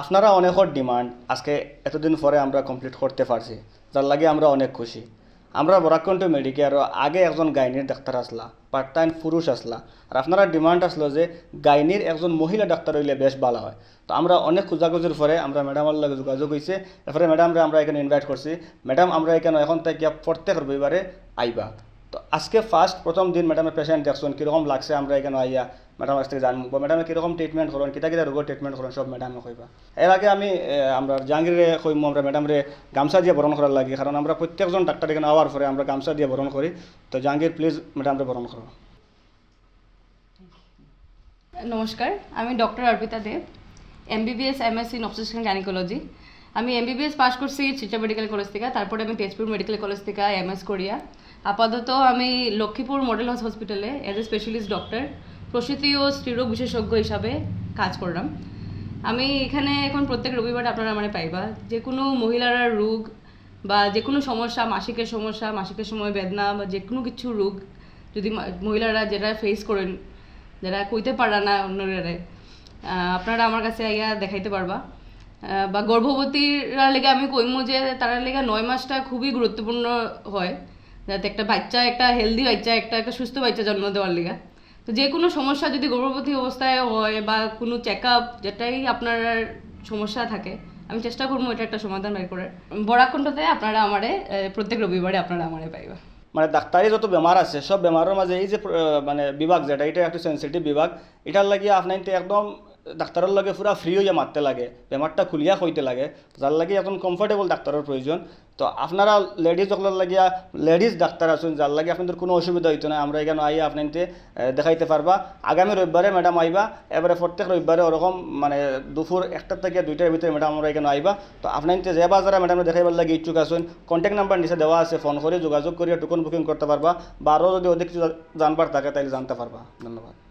আপনারা অনেকর ডিমান্ড আজকে এতদিন পরে আমরা কমপ্লিট করতে পারছি, যার লাগে আমরা অনেক খুশি। আমরা বরাকণ্ঠ মেডিকেল আগে একজন গাইনির ডাক্তার আসলা পার্ট টাইম পুরুষ আসলা, আর আপনারা ডিমান্ড আসলো যে গাইনির একজন মহিলা ডাক্তার হইলে বেশ ভালো হয়। তো আমরা অনেক খোঁজাখুঁজির পরে আমরা ম্যাডামের লগে যোগাযোগ হয়েছে এরপরে ম্যাডামরে আমরা এখানে ইনভাইট করছি। ম্যাডাম আমরা এখানে এখন থেকে প্রত্যেক রবিবারে আইবা। তো আজকে ফার্স্ট প্রথম দিন ম্যাডামের পেশেন্ট দেখছেন, কীরকম লাগছে আমরা এখানে আইয়া ম্যাডাম কাছ থেকে জানব ম্যাডামে কীরকম ট্রিটমেন্ট করেন কিতা কিতা রোগের ট্রিটমেন্ট করেন সব ম্যাডামে কইবা। এর আগে আমি আমরা জাহাঙ্গীরে কইমু, আমরা ম্যাডামরে গামছা দিয়ে বরণ করার লাগে, কারণ আমরা প্রত্যেকজন ডাক্তার এখানে আওয়ার পরে আমরা গামছা দিয়ে বরণ করি। তো জাহাঙ্গীর প্লিজ ম্যাডামরে বরণ করো। নমস্কার, আমি doctor Arpita Deb MBBS MSc in obstetrics gynaecology আমি এম এমবিবিএস পাস করছি শিলচর মেডিকেল কলেজ থেকে, তারপরে আমি তেজপুর মেডিকেল কলেজ থেকে এমএস করিয়া। আপাতত আমি লক্ষ্মীপুর মডেল হসপিটালে এজ এ স্পেশালিস্ট ডক্টর প্রসূতি ও স্ত্রীরোগ বিশেষজ্ঞ হিসাবে কাজ করলাম। আমি এখানে এখন প্রত্যেক রবিবার আপনারা মানে পাইবা। যে কোনো মহিলারা রোগ বা যে কোনো সমস্যা, মাসিকের সমস্যা, মাসিকের সময় বেদনা বা যে কোনো কিছু রোগ যদি মহিলারা যেটা ফেস করেন, যারা কইতে পারা না অন্যরে আপনারা আমার কাছে আইয়া দেখাইতে পারবা। বা গর্ভবতীরা লেগে আমি কইমু যে তারা লেগে নয় মাসটা খুবই গুরুত্বপূর্ণ হয়। যাতে একটা বাচ্চা, একটা হেলদি বাচ্চা, একটা একটা সুস্থ বাচ্চা জন্ম দেওয়ার লেগে। তো যে কোনো সমস্যা যদি গর্ভবতী অবস্থায় হয় বা কোনো চেক আপ যেটাই আপনার সমস্যা থাকে, আমি চেষ্টা করব এটা একটা সমাধান বের করে বরাকণ্ঠতে আপনারা আমারে প্রত্যেক রবিবারে আপনারা আমারে পাইবা। মানে ডাক্তারি যত বেমার আছে, সব বেমারের মাঝে এই যে মানে বিভাগ যেটা, এটা একটা সেন্সিটিভ বিভাগ। এটার লাগিয়ে আপনার একদম ডাক্তারের লগে পুরা ফ্রি হইয়া মারতে লাগে। বেমারটা খুলিয়া কইতে লাগে। যার লাগে এখন কমফর্টেবল ডাক্তারের প্রয়োজন তো আপনারা লেডিজ সকলের লাগিয়া লেডিজ ডাক্তার আছেন যার লাগে আপনাদের কোনো অসুবিধা হইতো না। আমরা এখানে আইয়া আপনাকে দেখাইতে পারবা। আগামী রবিবারে ম্যাডাম আইবা। এবারে প্রত্যেক রবিবারে ওরকম মানে দুপুর একটার থেকে দুইটার ভিতরে ম্যাডাম আমরা এখানে আইবা। তো আপনাকে যে বাজারে ম্যাডাম দেখাইবার লাগে ইচ্ছুক আছেন কন্ট্যাক্ট নাম্বার নিচে দেওয়া আছে ফোন করে যোগাযোগ করিয়া টোকন বুকিং করতে পারবা। বা আরও যদি অধিক জানবার থাকে তাহলে জানতে পারবা। ধন্যবাদ।